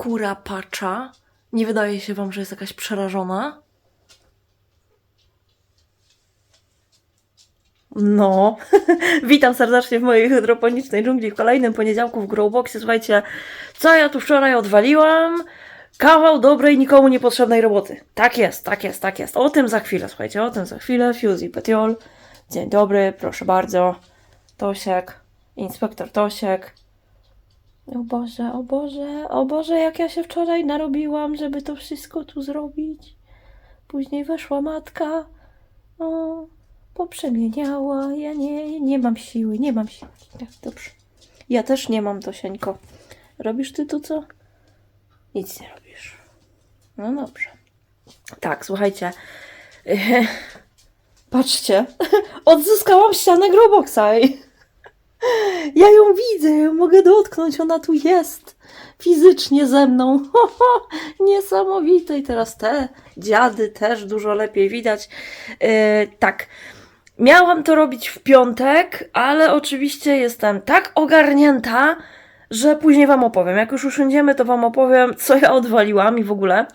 kura pacza. Nie wydaje się wam, że jest jakaś przerażona? No, witam serdecznie w mojej hydroponicznej dżungli w kolejnym poniedziałku w Growboxie. Słuchajcie, co ja tu wczoraj odwaliłam? Kawał dobrej, nikomu niepotrzebnej roboty. Tak jest, tak jest, tak jest. O tym za chwilę, słuchajcie, o tym za chwilę. Fuse i Petiol. Dzień dobry, proszę bardzo. Tosiek, inspektor Tosiek. O Boże, o Boże, o Boże, jak ja się wczoraj narobiłam, żeby to wszystko tu zrobić. Później weszła matka. O, poprzemieniała. Ja nie, nie mam siły, nie mam siły. Tak, dobrze. Ja też nie mam, Tosieńko. Robisz ty tu co? Nic nie robisz. No dobrze. Tak, słuchajcie. Patrzcie. Odzyskałam ścianę Growboxa. Ja ją widzę, ją mogę dotknąć, ona tu jest. Fizycznie ze mną. Niesamowite. I teraz te dziady też dużo lepiej widać. Yy, tak. Miałam to robić w piątek, ale oczywiście jestem tak ogarnięta, że później Wam opowiem. Jak już usiądziemy, to Wam opowiem, co ja odwaliłam i w ogóle.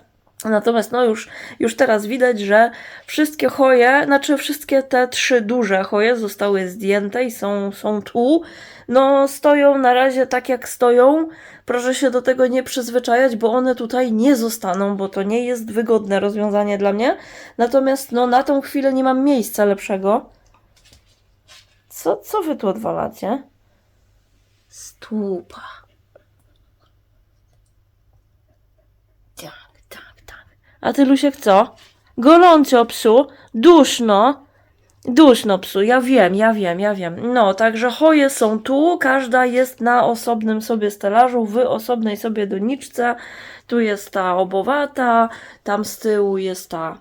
Natomiast no już, już teraz widać, że wszystkie choje, znaczy wszystkie te trzy duże choje zostały zdjęte i są, są tu. No stoją na razie tak jak stoją. Proszę się do tego nie przyzwyczajać, bo one tutaj nie zostaną, bo to nie jest wygodne rozwiązanie dla mnie. Natomiast no na tą chwilę nie mam miejsca lepszego. Co, co wy tu odwalacie? Stupa. Tak, tak, tak. A ty, Lusiek, co? Goląco psu, duszno. Duszno psu, ja wiem, ja wiem, ja wiem. No, także choje są tu, każda jest na osobnym sobie stelażu, w osobnej sobie doniczce. Tu jest ta obowata, tam z tyłu jest ta...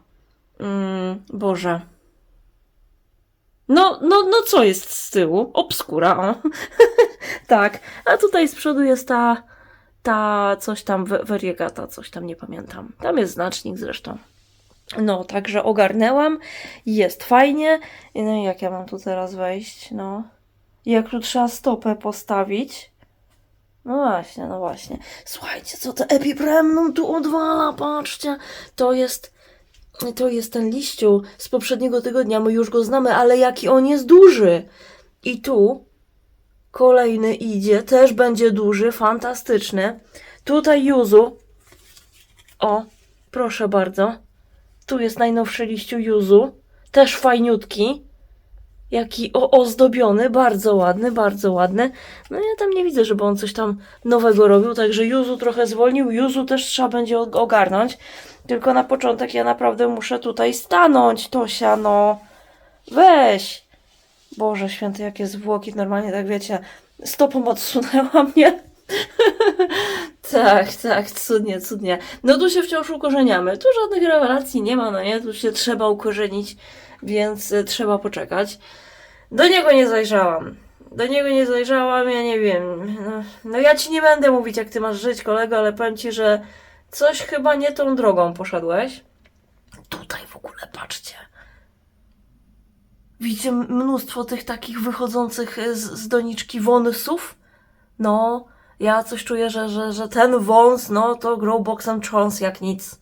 Mm, Boże. No, no, no co jest z tyłu? Obskura, o. tak, a tutaj z przodu jest ta, ta coś tam, variegata, coś tam, nie pamiętam. Tam jest znacznik zresztą. No, także ogarnęłam, jest fajnie. No i jak ja mam tu teraz wejść, no. Jak tu trzeba stopę postawić. No właśnie, no właśnie. Słuchajcie, co to epipremnum tu odwala, patrzcie. To jest, to jest ten liściu z poprzedniego tygodnia, my już go znamy, ale jaki on jest duży. I tu kolejny idzie, też będzie duży, fantastyczny. Tutaj Juzu. O, proszę bardzo. Tu jest najnowszy liściu Juzu. Też fajniutki. Jaki o, ozdobiony, bardzo ładny, bardzo ładny. No ja tam nie widzę, żeby on coś tam nowego robił, także Juzu trochę zwolnił. Juzu też trzeba będzie og- ogarnąć. Tylko na początek ja naprawdę muszę tutaj stanąć, Tosia, no. Weź. Boże święty, jakie zwłoki, normalnie tak wiecie, stopą odsunęła mnie. tak, tak, cudnie, cudnie. No tu się wciąż ukorzeniamy, tu żadnych rewelacji nie ma, no nie, tu się trzeba ukorzenić, więc y, trzeba poczekać. Do niego nie zajrzałam. Do niego nie zajrzałam, ja nie wiem. No, no ja ci nie będę mówić, jak ty masz żyć, kolego, ale powiem ci, że coś chyba nie tą drogą poszedłeś. Tutaj w ogóle patrzcie. Widzicie mnóstwo tych takich wychodzących z, z doniczki wąsów? No, ja coś czuję, że, że, że ten wąs, no to growboxem trząs jak nic.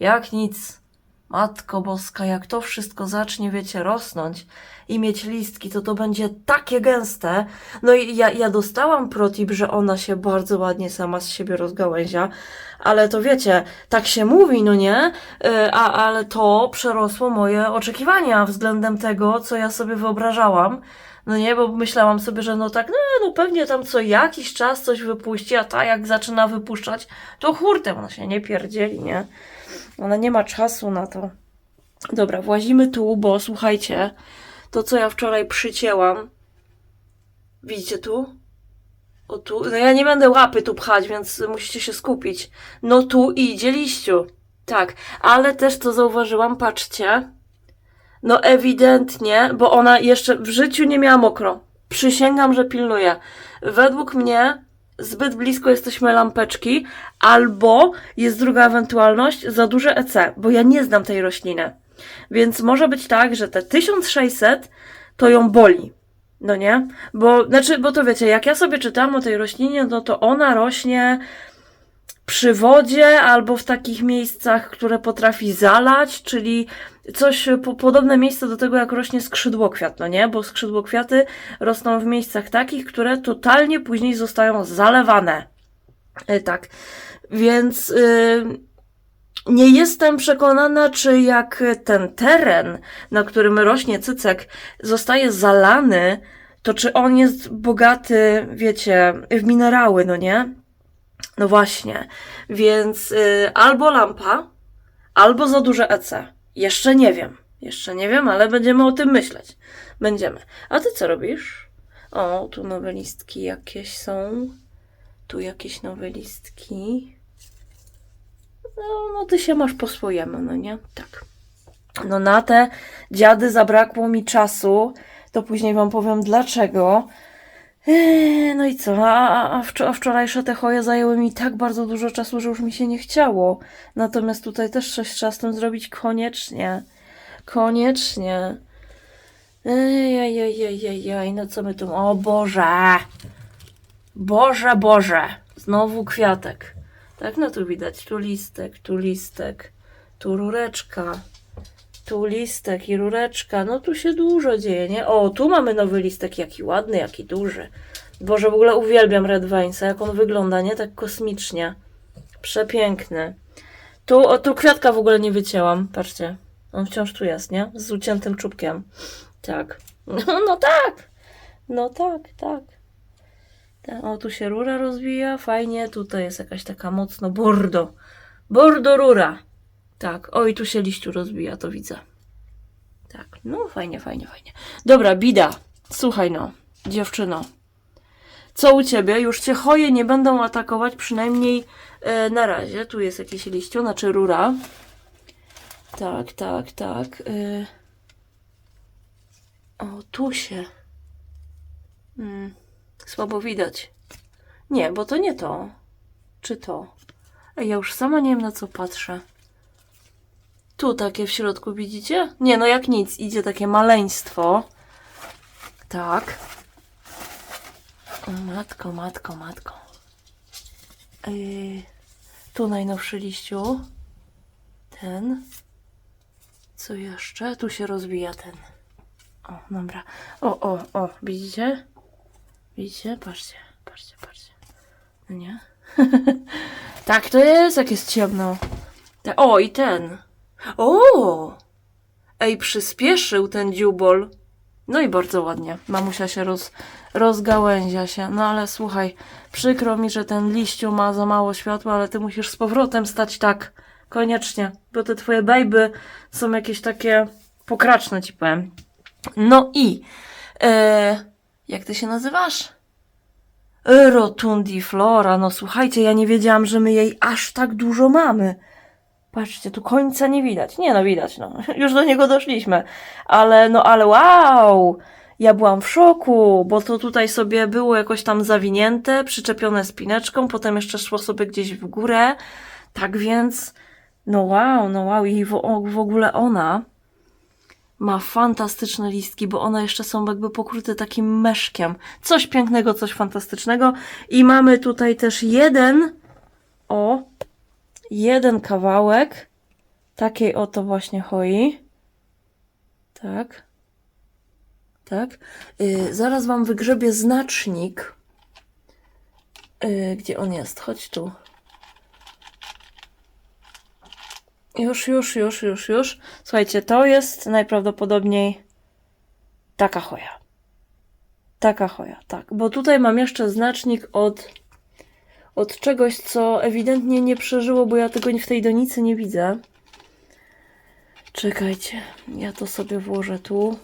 Jak nic. Matko boska, jak to wszystko zacznie, wiecie, rosnąć i mieć listki, to to będzie takie gęste. No i ja, ja dostałam protip, że ona się bardzo ładnie sama z siebie rozgałęzia, ale to wiecie, tak się mówi, no nie? Yy, A, ale to przerosło moje oczekiwania względem tego, co ja sobie wyobrażałam. No nie, bo myślałam sobie, że no tak, no, no pewnie tam co jakiś czas coś wypuści, a ta jak zaczyna wypuszczać, to hurtem ona się nie pierdzieli, nie? Ona nie ma czasu na to. Dobra, włazimy tu, bo słuchajcie, to co ja wczoraj przycięłam, widzicie tu? O tu, no ja nie będę łapy tu pchać, więc musicie się skupić. No tu idzie liściu. Tak, ale też to zauważyłam, patrzcie. No ewidentnie, bo ona jeszcze w życiu nie miała mokro. Przysięgam, że pilnuje. Według mnie zbyt blisko jesteśmy lampeczki, albo jest druga ewentualność, za duże EC, bo ja nie znam tej rośliny. Więc może być tak, że te 1600 to ją boli. No nie? Bo, znaczy, bo to wiecie, jak ja sobie czytałam o tej roślinie, no to ona rośnie przy wodzie albo w takich miejscach, które potrafi zalać, czyli coś po, podobne miejsce do tego, jak rośnie skrzydłokwiat, no nie? Bo skrzydłokwiaty rosną w miejscach takich, które totalnie później zostają zalewane. E, tak. Więc y, nie jestem przekonana, czy jak ten teren, na którym rośnie cycek, zostaje zalany, to czy on jest bogaty, wiecie, w minerały, no nie? No właśnie. Więc y, albo lampa, albo za duże EC. Jeszcze nie wiem. Jeszcze nie wiem, ale będziemy o tym myśleć. Będziemy. A ty co robisz? O, tu nowe listki jakieś są. Tu jakieś nowe listki. No, no ty się masz po swojemu, no nie? Tak. No na te dziady zabrakło mi czasu, to później wam powiem dlaczego. Eee, no i co? A, a, a, wczor- a wczorajsze te choje zajęły mi tak bardzo dużo czasu, że już mi się nie chciało. Natomiast tutaj też coś trzeba z tym zrobić koniecznie. Koniecznie. Ejejejejejej, no co my tu... O Boże! Boże, Boże! Znowu kwiatek. Tak, no tu widać, tu listek, tu listek, tu rureczka, tu listek i rureczka. No tu się dużo dzieje, nie? O, tu mamy nowy listek, jaki ładny, jaki duży. Boże, w ogóle uwielbiam Red Veinsa, jak on wygląda, nie? Tak kosmicznie. Przepiękny. Tu, o, tu kwiatka w ogóle nie wycięłam, patrzcie. On wciąż tu jest, nie? Z uciętym czubkiem. Tak. No, no tak. No tak, tak. Tak, O, tu się rura rozwija, fajnie. Tutaj jest jakaś taka mocno bordo. Bordo rura. Tak, o i tu się liściu rozbija, to widzę. Tak, no fajnie, fajnie, fajnie. Dobra, bida. Słuchaj no, dziewczyno. Co u ciebie? Już cię choje nie będą atakować, przynajmniej e, na razie. Tu jest jakieś liściu, znaczy rura. Tak, tak, tak. E... O, tu się. Mm. Słabo widać. Nie, bo to nie to. Czy to? Ja już sama nie wiem na co patrzę. Tu takie w środku widzicie? Nie, no jak nic, idzie takie maleństwo. Tak. Matko, matko, matko. Yy, tu najnowszy liściu. Ten. Co jeszcze? Tu się rozwija ten. O, dobra. O, o, o, widzicie? Widzicie? Patrzcie, patrzcie, patrzcie. No nie? tak to jest, jak jest ciemno. Ta- O, i ten. O! Ej, przyspieszył ten dziubol. No i bardzo ładnie. Mamusia się roz, rozgałęzia się. No ale słuchaj, przykro mi, że ten liściu ma za mało światła, ale ty musisz z powrotem stać tak. Koniecznie. Bo te twoje bejby są jakieś takie pokraczne, ci powiem. No i... E, jak ty się nazywasz? Rotundiflora. No słuchajcie, ja nie wiedziałam, że my jej aż tak dużo mamy. Patrzcie, tu końca nie widać. Nie no, widać, no. Już do niego doszliśmy. Ale, no, ale wow! Ja byłam w szoku, bo to tutaj sobie było jakoś tam zawinięte, przyczepione spineczką, potem jeszcze szło sobie gdzieś w górę. Tak więc, no wow, no wow. I w, w ogóle ona ma fantastyczne listki, bo one jeszcze są jakby pokryte takim meszkiem. Coś pięknego, coś fantastycznego. I mamy tutaj też jeden, o, jeden kawałek takiej oto właśnie choi. Tak. Tak. Yy, zaraz wam wygrzebię znacznik. Yy, gdzie on jest? Chodź tu. Już, już, już, już, już. Słuchajcie, to jest najprawdopodobniej taka choja. Taka choja, tak. Bo tutaj mam jeszcze znacznik od, od czegoś, co ewidentnie nie przeżyło, bo ja tego w tej donicy nie widzę. Czekajcie, ja to sobie włożę tu.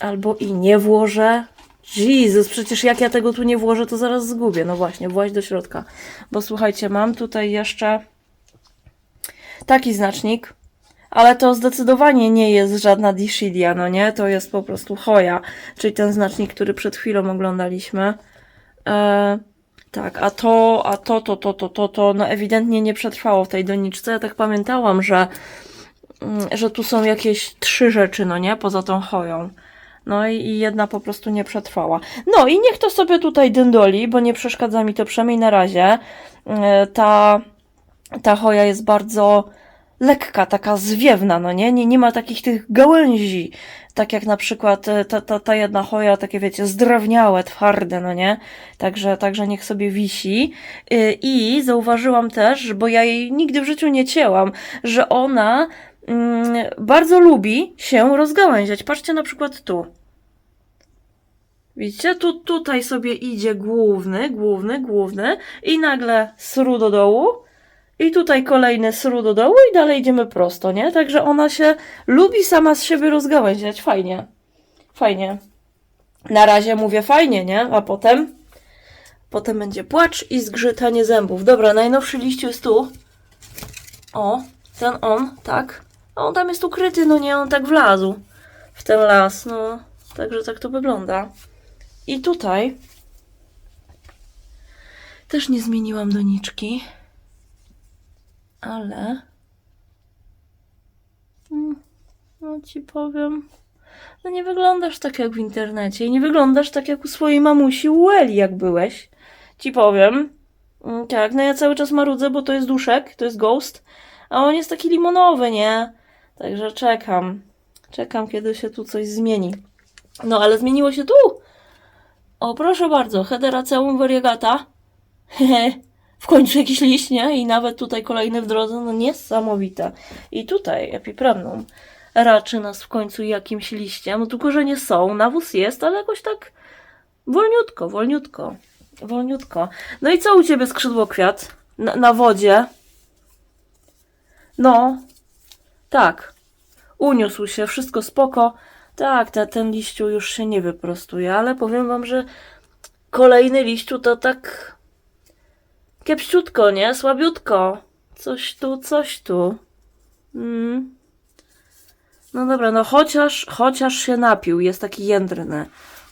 Albo i nie włożę. Jezus, przecież jak ja tego tu nie włożę, to zaraz zgubię. No właśnie, właź do środka. Bo słuchajcie, mam tutaj jeszcze taki znacznik, ale to zdecydowanie nie jest żadna Dishidia, no nie? To jest po prostu Hoja, czyli ten znacznik, który przed chwilą oglądaliśmy. E, tak, a to, a to, to, to, to, to, to, no ewidentnie nie przetrwało w tej doniczce. Ja tak pamiętałam, że, mm, że tu są jakieś trzy rzeczy, no nie? Poza tą Hoją. No i, i jedna po prostu nie przetrwała. No i niech to sobie tutaj dyndoli, bo nie przeszkadza mi to przynajmniej na razie. E, Ta, ta choja jest bardzo lekka, taka zwiewna, no nie? nie? Nie ma takich tych gałęzi, tak jak na przykład e, ta, ta, ta jedna choja, takie wiecie, zdrewniałe, twarde, no nie? Także, także niech sobie wisi. Y, I zauważyłam też, bo ja jej nigdy w życiu nie cięłam, że ona mm, bardzo lubi się rozgałęziać. Patrzcie na przykład tu. Widzicie? Tu, tutaj sobie idzie główny, główny, główny i nagle sru do dołu i tutaj kolejny sru do dołu i dalej idziemy prosto, nie? Także ona się lubi sama z siebie rozgałęziać. Fajnie. Fajnie. Na razie mówię fajnie, nie? A potem potem będzie płacz i zgrzytanie zębów. Dobra, najnowszy liściu jest tu. O, ten on, tak. A on tam jest ukryty, no nie, on tak wlazł w ten las, no. Także tak to wygląda. I tutaj też nie zmieniłam doniczki, ale Mm, no ci powiem, no nie wyglądasz tak jak w internecie i nie wyglądasz tak jak u swojej mamusi u Eli, jak byłeś. Ci powiem. Mm, Tak, no ja cały czas marudzę, bo to jest duszek, to jest ghost, a on jest taki limonowy, nie? Także czekam. Czekam, kiedy się tu coś zmieni. No, ale zmieniło się tu. O, proszę bardzo, Hederaceum variegata. Hehe, w końcu jakiś liść, nie? I nawet tutaj kolejny w drodze, no niesamowite. I tutaj epipramnum raczy nas w końcu jakimś liściem. No tu korzenie są, nawóz jest, ale jakoś tak wolniutko, wolniutko, wolniutko. No i co u Ciebie skrzydło kwiat? Na, na wodzie? No, tak. Uniósł się, wszystko spoko. Tak, te, ten liściu już się nie wyprostuje, ale powiem wam, że kolejny liściu to tak kiepściutko, nie? Słabiutko. Coś tu, coś tu. Mm. No dobra, no chociaż, chociaż się napił, jest taki jędrny.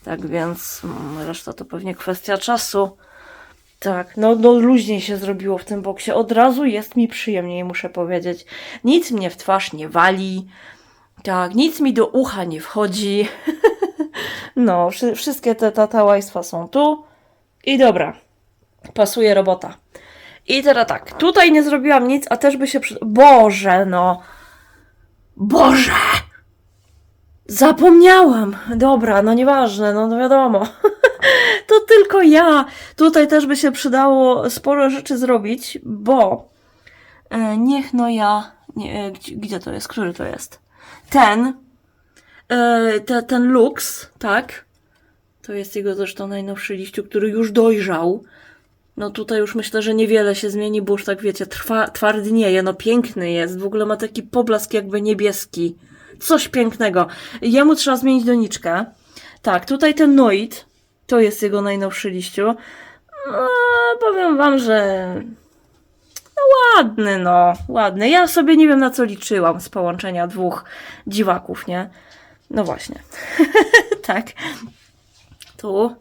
Tak więc mm, reszta to pewnie kwestia czasu. Tak, no, no luźniej się zrobiło w tym boksie. Od razu jest mi przyjemniej, muszę powiedzieć. Nic mnie w twarz nie wali. Tak, nic mi do ucha nie wchodzi. no, wszy- wszystkie te tatałajstwa są tu. I dobra, pasuje robota. I teraz tak, tutaj nie zrobiłam nic, a też by się przy... Boże, no. Boże! Zapomniałam. Dobra, no nieważne, no, no wiadomo. to tylko ja. Tutaj też by się przydało sporo rzeczy zrobić, bo e, niech no ja. Nie, e, gdzie, gdzie to jest? Który to jest? Ten. E, te, ten Lux, tak? To jest jego zresztą najnowszy liściu, który już dojrzał. No tutaj już myślę, że niewiele się zmieni, bo już tak wiecie, trwa, twardnieje, no piękny jest, w ogóle ma taki poblask jakby niebieski. Coś pięknego. Jemu trzeba zmienić doniczkę. Tak, tutaj ten Noid, to jest jego najnowszy liściu. No, powiem wam, że no ładny, no, ładny. Ja sobie nie wiem na co liczyłam z połączenia dwóch dziwaków, nie? No właśnie. tak. Tu.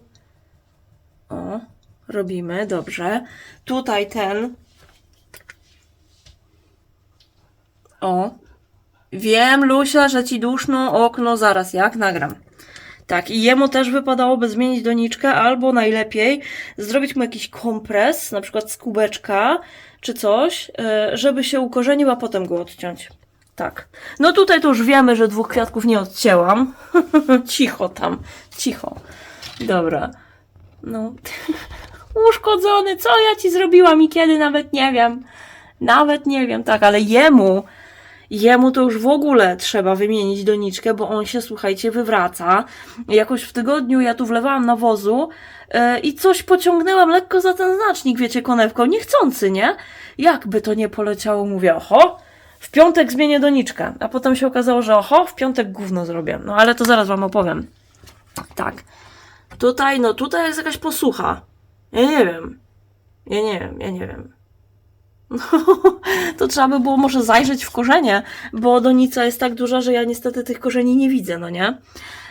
O, robimy, dobrze. Tutaj ten. O. Wiem, Lusia, że ci duszno okno zaraz, jak nagram. Tak, i jemu też wypadałoby zmienić doniczkę, albo najlepiej zrobić mu jakiś kompres, na przykład z kubeczka, czy coś, e, żeby się ukorzenił, a potem go odciąć. Tak. No tutaj to już wiemy, że dwóch kwiatków nie odcięłam. cicho tam, cicho. Dobra. No. Uszkodzony, co ja ci zrobiłam i kiedy, nawet nie wiem. Nawet nie wiem, tak, ale jemu, jemu to już w ogóle trzeba wymienić doniczkę, bo on się, słuchajcie, wywraca. Jakoś w tygodniu ja tu wlewałam nawozu yy, i coś pociągnęłam lekko za ten znacznik, wiecie, konewką, niechcący, nie? Jakby to nie poleciało, mówię, oho, w piątek zmienię doniczkę, a potem się okazało, że oho, w piątek gówno zrobię. No ale to zaraz wam opowiem. Tak. Tutaj, no tutaj jest jakaś posłucha. Ja nie wiem. Ja nie wiem, ja nie wiem. No, to trzeba by było może zajrzeć w korzenie, bo donica jest tak duża, że ja niestety tych korzeni nie widzę, no nie?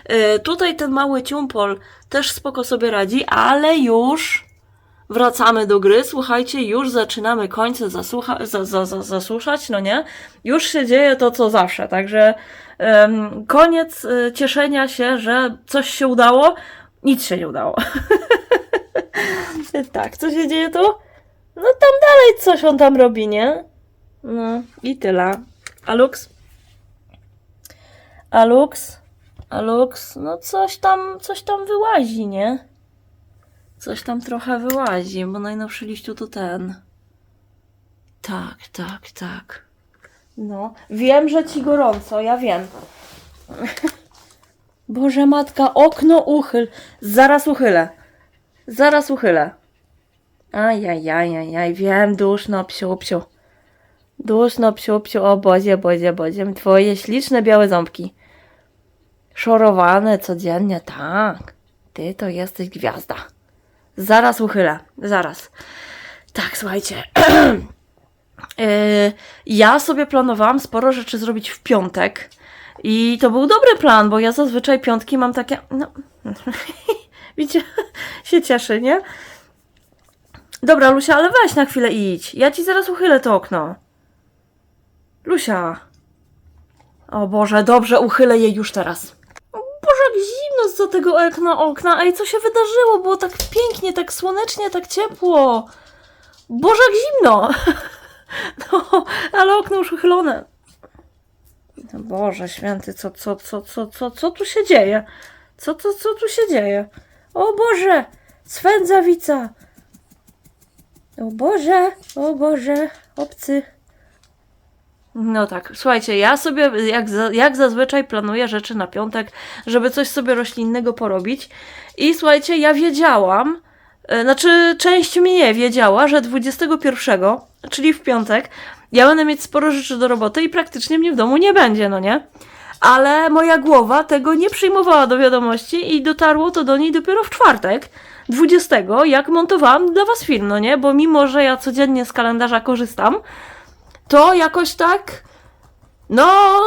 Yy, tutaj ten mały ciumpol też spoko sobie radzi, ale już wracamy do gry, słuchajcie, już zaczynamy końce zasłucha, za, za, za, no nie? Już się dzieje to, co zawsze, także koniec y, cieszenia się, że coś się udało, nic się nie udało. tak, co się dzieje tu? No tam dalej coś on tam robi, nie? No i tyle. A Lux? A Lux? A Lux? No coś tam, coś tam wyłazi, nie? Coś tam trochę wyłazi, bo najnowszy liściu to ten. Tak, tak, tak. No, wiem, że ci gorąco, ja wiem. Boże matka, okno uchyl. Zaraz uchylę. Zaraz uchylę. Ajajajajaj, wiem, duszno, psiu, psiu. Duszno, psiu, psiu, o Bozie, Bozie, Bozie, twoje śliczne białe ząbki. Szorowane codziennie, tak. Ty to jesteś gwiazda. Zaraz uchylę, zaraz. Tak, słuchajcie. Yy, ja sobie planowałam sporo rzeczy zrobić w piątek. I to był dobry plan, bo ja zazwyczaj piątki mam takie. No. Widzicie, się cieszy, nie? Dobra, Lusia, ale weź na chwilę idź. Ja ci zaraz uchylę to okno. Lusia. O Boże, dobrze, uchylę je już teraz. Boże, jak zimno z tego okna, okna. Ej, co się wydarzyło? Było tak pięknie, tak słonecznie, tak ciepło. Boże, jak zimno. No, ale okno już uchylone. No Boże święty, co, co, co, co, co, co tu się dzieje? Co, co, co tu się dzieje? O Boże, swędzawica. O Boże, o Boże, obcy. No tak, słuchajcie, ja sobie jak, za, jak zazwyczaj planuję rzeczy na piątek, żeby coś sobie roślinnego porobić. I słuchajcie, ja wiedziałam, e, znaczy część mnie wiedziała, że 21, czyli w piątek, ja będę mieć sporo rzeczy do roboty i praktycznie mnie w domu nie będzie, no nie? Ale moja głowa tego nie przyjmowała do wiadomości i dotarło to do niej dopiero w czwartek, 20, jak montowałam dla was film, no nie? Bo mimo, że ja codziennie z kalendarza korzystam, to jakoś tak. No.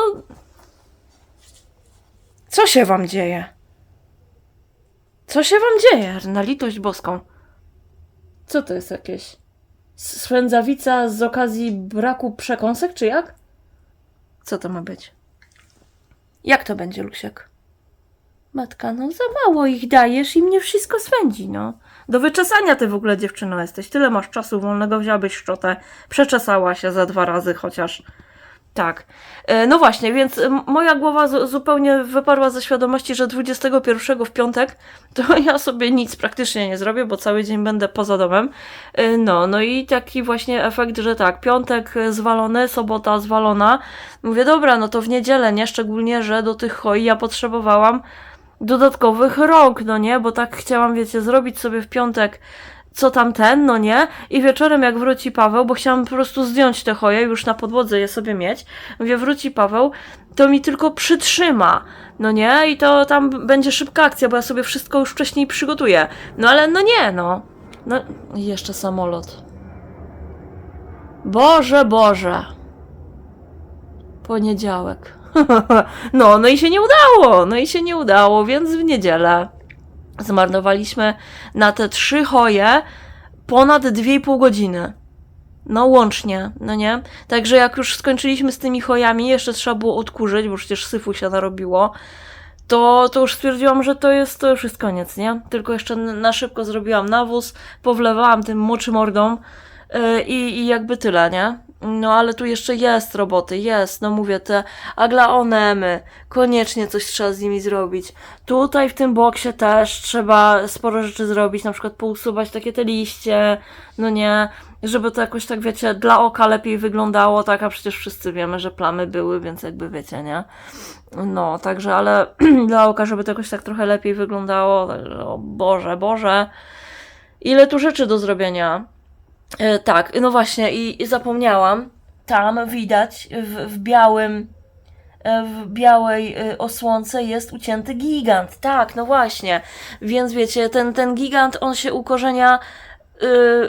Co się wam dzieje? Co się wam dzieje, na litość boską? Co to jest jakieś? Swędzawica z okazji braku przekąsek, czy jak? Co to ma być? Jak to będzie, Luksiek? Matka, no za mało ich dajesz i mnie wszystko swędzi, no. Do wyczesania ty w ogóle dziewczyno jesteś. Tyle masz czasu wolnego, wzięłabyś szczotę, przeczesała się za dwa razy chociaż. Tak. E, No właśnie, więc moja głowa zu- zupełnie wyparła ze świadomości, że 21 w piątek to ja sobie nic praktycznie nie zrobię, bo cały dzień będę poza domem. E, No, no i taki właśnie efekt, że tak, piątek e, zwalony, sobota zwalona. Mówię, dobra, no to w niedzielę, nie? Szczególnie, że do tych hoi ja potrzebowałam dodatkowych rąk, no nie? Bo tak chciałam, wiecie, zrobić sobie w piątek co tam ten, no nie? I wieczorem jak wróci Paweł, bo chciałam po prostu zdjąć te choje, już na podłodze je sobie mieć. Mówię, wróci Paweł, to mi tylko przytrzyma, no nie? I to tam będzie szybka akcja, bo ja sobie wszystko już wcześniej przygotuję. No ale no nie, no. No i jeszcze samolot. Boże, Boże. Poniedziałek. no, no i się nie udało, no i się nie udało, więc w niedzielę zmarnowaliśmy na te trzy hoje ponad 2,5 godziny. No łącznie, no nie? Także jak już skończyliśmy z tymi hojami, jeszcze trzeba było odkurzyć, bo przecież syfu się narobiło, to, to już stwierdziłam, że to jest, to już jest koniec, nie? Tylko jeszcze na szybko zrobiłam nawóz, powlewałam tym moczy mordą yy, i jakby tyle, nie? No ale tu jeszcze jest roboty, jest, no mówię, te aglaonemy, koniecznie coś trzeba z nimi zrobić. Tutaj w tym boksie też trzeba sporo rzeczy zrobić, na przykład pousuwać takie te liście, no nie, żeby to jakoś tak, wiecie, dla oka lepiej wyglądało, tak, a przecież wszyscy wiemy, że plamy były, więc jakby wiecie, nie? No, także, ale dla oka, żeby to jakoś tak trochę lepiej wyglądało, także, o Boże, Boże, ile tu rzeczy do zrobienia. E, tak, no właśnie, i, i zapomniałam, tam widać w, w białym e, w białej e, osłonce jest ucięty gigant. Tak, no właśnie. Więc wiecie, ten, ten gigant, on się ukorzenia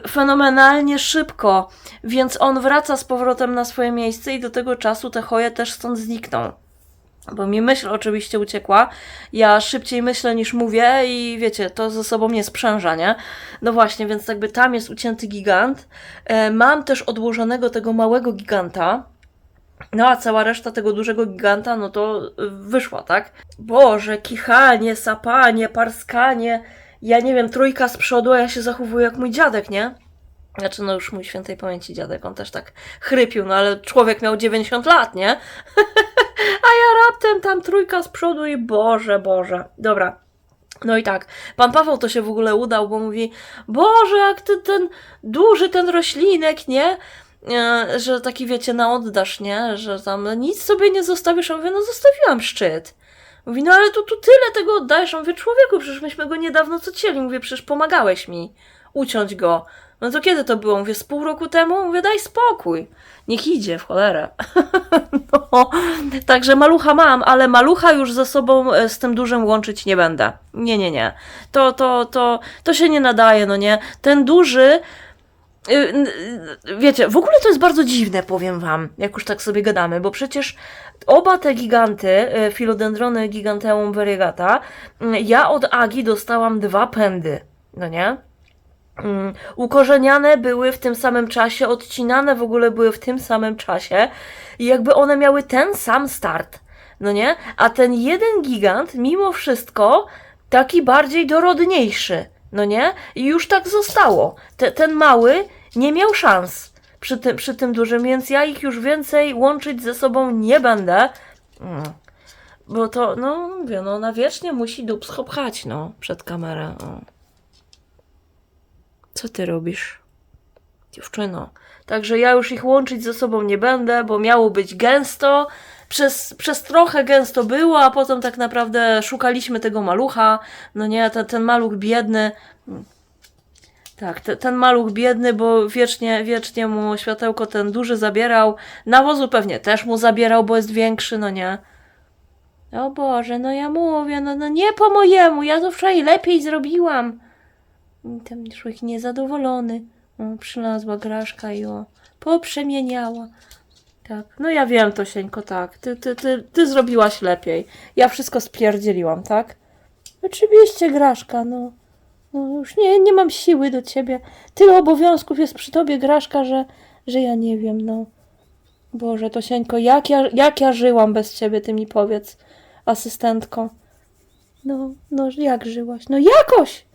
fenomenalnie szybko, więc on wraca z powrotem na swoje miejsce i do tego czasu te choje też stąd znikną. Bo mi myśl oczywiście uciekła. Ja szybciej myślę niż mówię i wiecie, to ze sobą nie sprzęża, nie? No właśnie, więc jakby tam jest ucięty gigant. E, mam też odłożonego tego małego giganta. No a cała reszta tego dużego giganta, no to y, wyszła, tak? Boże, kichanie, sapanie, parskanie. Ja nie wiem, trójka z przodu, a ja się zachowuję jak mój dziadek, nie? Znaczy, no już mój świętej pamięci dziadek, on też tak chrypił, no ale człowiek miał 90 lat, nie? A ja raptem tam trójka z przodu i Boże, Boże. Dobra. No i tak, pan Paweł to się w ogóle udał, bo mówi, Boże, jak ty ten duży ten roślinek, nie? E, że taki wiecie, na oddasz, nie? Że tam nic sobie nie zostawisz. A mówię, no zostawiłam szczyt. Mówi, no ale tu, tu tyle tego oddajesz. A mówię, człowieku, przecież myśmy go niedawno co cieli. Mówię, przecież pomagałeś mi uciąć go. No to kiedy to było? Mówię, z pół roku temu? Mówię, daj spokój. Niech idzie w cholerę. no, także malucha mam, ale malucha już ze sobą e, z tym dużym łączyć nie będę. Nie, nie, nie. To, to, to, to się nie nadaje, no nie. Ten duży Y, y, Wiecie, w ogóle to jest bardzo dziwne, powiem wam, jak już tak sobie gadamy, bo przecież oba te giganty, y, Philodendrony giganteum variegata, y, ja od Agi dostałam dwa pędy, no nie? Mm, Ukorzeniane były w tym samym czasie, odcinane w ogóle były w tym samym czasie i jakby one miały ten sam start, no nie? A ten jeden gigant, mimo wszystko, taki bardziej dorodniejszy, no nie? I już tak zostało. Te, ten mały nie miał szans przy tym, przy tym dużym, więc ja ich już więcej łączyć ze sobą nie będę. Mm. Bo to, no mówię, no na wiecznie musi dupsko pchać, no, przed kamerę. O. Co ty robisz? Dziewczyno. Także ja już ich łączyć ze sobą nie będę, bo miało być gęsto. Przez, przez trochę gęsto było, a potem tak naprawdę szukaliśmy tego malucha. No nie, ten, ten maluch biedny. Tak, te, ten maluch biedny, bo wiecznie, wiecznie mu światełko ten duży zabierał. Nawozu pewnie też mu zabierał, bo jest większy, no nie. O Boże, no ja mówię, no, no nie po mojemu, ja to wczoraj lepiej zrobiłam. Ten człowiek niezadowolony. O, przylazła Graszka i o, poprzemieniała. Tak, no ja wiem, Tosieńko, tak. Ty, ty, ty, ty zrobiłaś lepiej. Ja wszystko spierdzieliłam, tak? Oczywiście, Graszka, no. No już nie, nie mam siły do ciebie. Tyle obowiązków jest przy tobie, Graszka, że, że ja nie wiem, no. Boże, Tosieńko, jak ja, jak ja żyłam bez ciebie, ty mi powiedz, asystentko. No, no, jak żyłaś? No jakoś!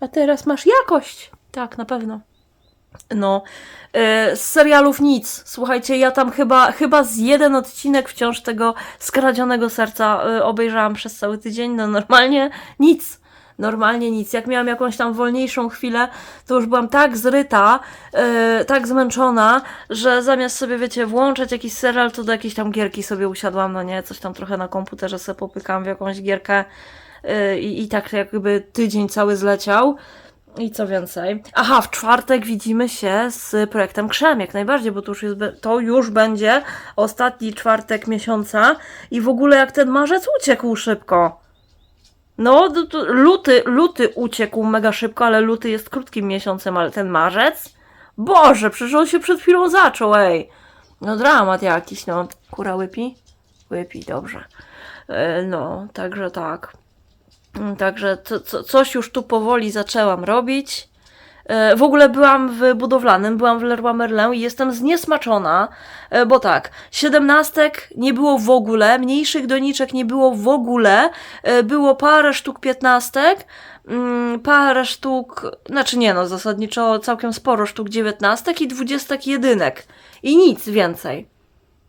A teraz masz jakość. Tak, na pewno. No, e, z serialów nic. Słuchajcie, ja tam chyba, chyba z jeden odcinek wciąż tego skradzionego serca e, obejrzałam przez cały tydzień. No normalnie nic. Normalnie nic. Jak miałam jakąś tam wolniejszą chwilę, to już byłam tak zryta, e, tak zmęczona, że zamiast sobie, wiecie, włączać jakiś serial, to do jakiejś tam gierki sobie usiadłam, no nie, coś tam trochę na komputerze sobie popykałam w jakąś gierkę i, i tak jakby tydzień cały zleciał. I co więcej? Aha, w czwartek widzimy się z projektem Krzem, jak najbardziej, bo to już, jest, to już będzie ostatni czwartek miesiąca i w ogóle jak ten marzec uciekł szybko. No, luty, luty uciekł mega szybko, ale luty jest krótkim miesiącem, ale ten marzec? Boże, przecież on się przed chwilą zaczął, ej. No dramat jakiś, no. Kura łypi? Łypi, dobrze. E, No, także tak. Mm, Także to, co, coś już tu powoli zaczęłam robić. E, W ogóle byłam w budowlanym, byłam w Leroy Merlin i jestem zniesmaczona, e, bo tak, siedemnastek nie było w ogóle, mniejszych doniczek nie było w ogóle, e, było parę sztuk piętnastek, mm, parę sztuk, znaczy nie no, zasadniczo całkiem sporo sztuk dziewiętnastek i dwudziestek jedynek i nic więcej.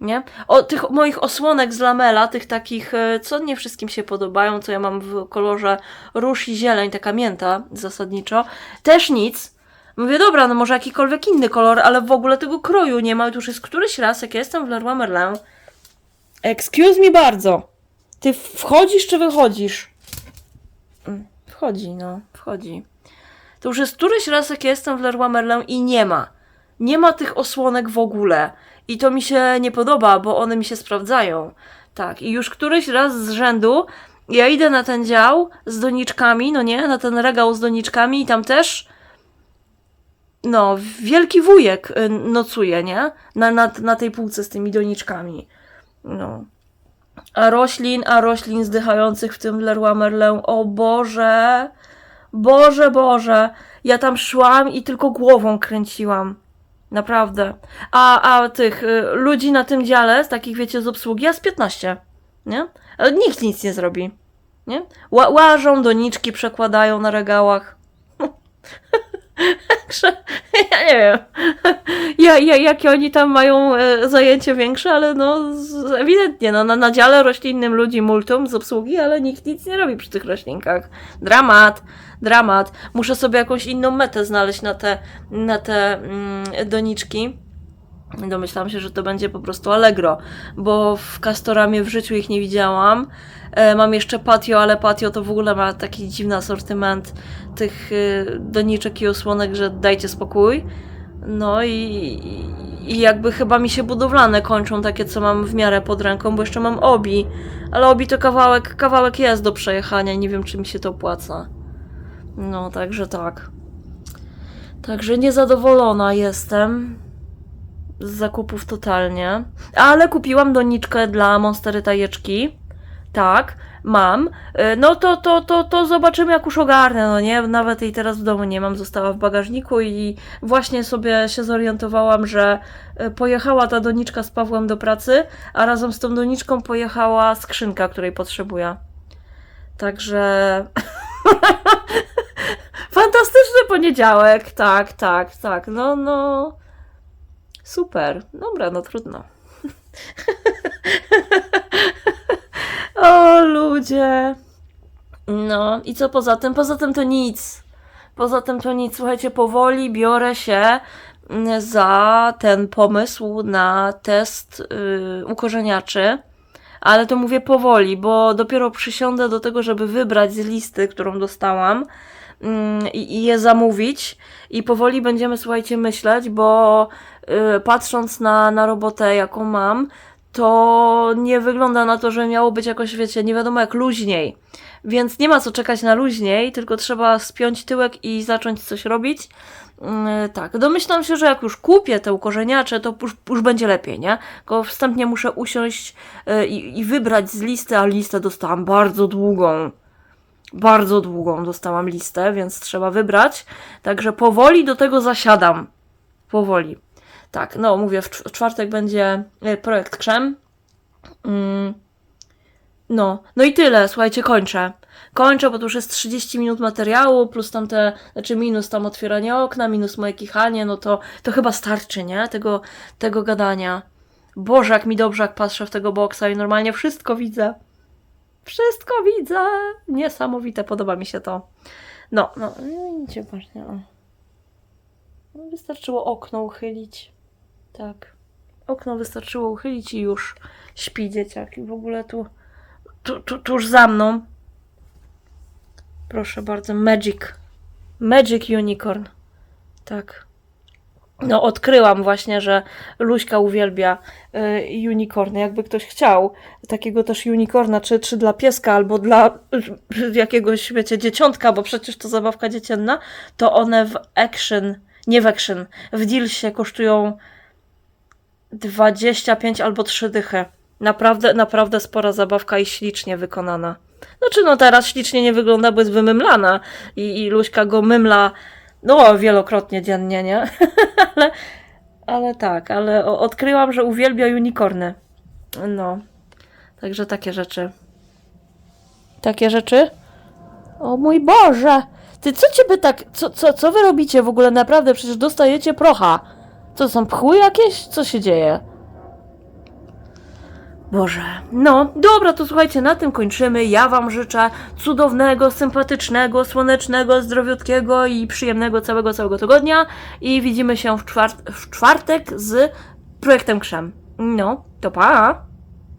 Nie? O tych moich osłonek z lamela, tych takich, e, co nie wszystkim się podobają, co ja mam w kolorze róż i zieleń, taka mięta zasadniczo, też nic. Mówię, dobra, no może jakikolwiek inny kolor, ale w ogóle tego kroju nie ma. I to już jest któryś raz, jak ja jestem w Leroy Merlin. Excuse me bardzo. Ty wchodzisz czy wychodzisz? Mm, Wchodzi, no, wchodzi. To już jest któryś raz, jak ja jestem w Leroy Merlin i nie ma. Nie ma tych osłonek w ogóle. I to mi się nie podoba, bo one mi się sprawdzają. Tak, i już któryś raz z rzędu ja idę na ten dział z doniczkami, no nie, na ten regał z doniczkami i tam też no, wielki wujek y, nocuje, nie? Na, na, na tej półce z tymi doniczkami. No. A roślin, a roślin zdychających w tym Leroy Merlin. O Boże! Boże, Boże! Ja tam szłam i tylko głową kręciłam. Naprawdę. A, a tych y, ludzi na tym dziale, z takich wiecie, z obsługi, jest 15. Nie? Ale nikt nic nie zrobi. Nie? Ła, łażą, doniczki przekładają na regałach. Także ja nie wiem, ja, ja, jakie oni tam mają e, zajęcie większe, ale no z, ewidentnie, no, na, na dziale roślinnym ludzi multum z obsługi, ale nikt nic nie robi przy tych roślinkach. Dramat, dramat. Muszę sobie jakąś inną metę znaleźć na te, na te mm, doniczki. Domyślam się, że to będzie po prostu Allegro, bo w Castoramie w życiu ich nie widziałam. E, mam jeszcze patio, ale patio to w ogóle ma taki dziwny asortyment tych y, doniczek i osłonek, że dajcie spokój. No i, i- jakby chyba mi się budowlane kończą, takie co mam w miarę pod ręką, bo jeszcze mam obi. Ale obi to kawałek, kawałek jest do przejechania, nie wiem czy mi się to opłaca. No, także tak. Także niezadowolona jestem z zakupów totalnie. Ale kupiłam doniczkę dla Monstery Tajeczki. Tak, mam. Y, No to, to, to, to zobaczymy, jak już ogarnę, no nie? Nawet jej teraz w domu nie mam, została w bagażniku i właśnie sobie się zorientowałam, że y, pojechała ta doniczka z Pawłem do pracy, a razem z tą doniczką pojechała skrzynka, której potrzebuję. Także. Fantastyczny poniedziałek, tak, tak, tak. No, no. Super. Dobra, no trudno. o ludzie. No i co poza tym? Poza tym to nic. Poza tym to nic. Słuchajcie, powoli biorę się mm, za ten pomysł na test yy, ukorzeniaczy. Ale to mówię powoli, bo dopiero przysiądę do tego, żeby wybrać z listy, którą dostałam i, i je zamówić. I powoli będziemy, słuchajcie, myśleć, bo y, patrząc na, na robotę, jaką mam, to nie wygląda na to, że miało być jakoś, wiecie, nie wiadomo jak luźniej. Więc nie ma co czekać na luźniej, tylko trzeba spiąć tyłek i zacząć coś robić. Yy, tak, domyślam się, że jak już kupię te ukorzeniacze, to już, już będzie lepiej, nie? Tylko wstępnie muszę usiąść yy, i wybrać z listy, a listę dostałam bardzo długą. Bardzo długą dostałam listę, więc trzeba wybrać. Także powoli do tego zasiadam. Powoli. Tak, no mówię, w cz- w czwartek będzie e, projekt Krzem. Mm. No, no i tyle, słuchajcie, kończę. Kończę, bo to już jest 30 minut materiału, plus tam te, znaczy minus tam otwieranie okna, minus moje kichanie, no to, to chyba starczy, nie? Tego, tego gadania. Boże, jak mi dobrze, jak patrzę w tego boksa i normalnie wszystko widzę. Wszystko widzę. Niesamowite, podoba mi się to. No, no, no idźcie właśnie, o. No, wystarczyło okno uchylić. Tak. Okno wystarczyło uchylić i już śpi dzieciak. I w ogóle tu, tu, tu tuż za mną. Proszę bardzo, Magic. Magic Unicorn. Tak. No, odkryłam właśnie, że Luśka uwielbia y, unicorny. Jakby ktoś chciał takiego też unicorna, czy, czy dla pieska, albo dla y, jakiegoś, wiecie, dzieciątka, bo przecież to zabawka dziecięna, to one w action, nie w action, w dealsie kosztują 25 albo 3 dychy. Naprawdę, naprawdę spora zabawka i ślicznie wykonana. Znaczy, no teraz ślicznie nie wygląda, bo jest wymymlana i, i Luśka go mymla, no wielokrotnie dziennie, nie? ale, ale tak, ale odkryłam, że uwielbia unicorny. No, także takie rzeczy. Takie rzeczy? O mój Boże! Ty, co ciebie tak, co, co, co wy robicie w ogóle naprawdę? Przecież dostajecie procha. Co są pchły jakieś? Co się dzieje? Boże. No, dobra, to słuchajcie, na tym kończymy. Ja Wam życzę cudownego, sympatycznego, słonecznego, zdrowiutkiego i przyjemnego całego, całego tygodnia. I widzimy się w, czwart- w czwartek z projektem Krzem. No, to pa!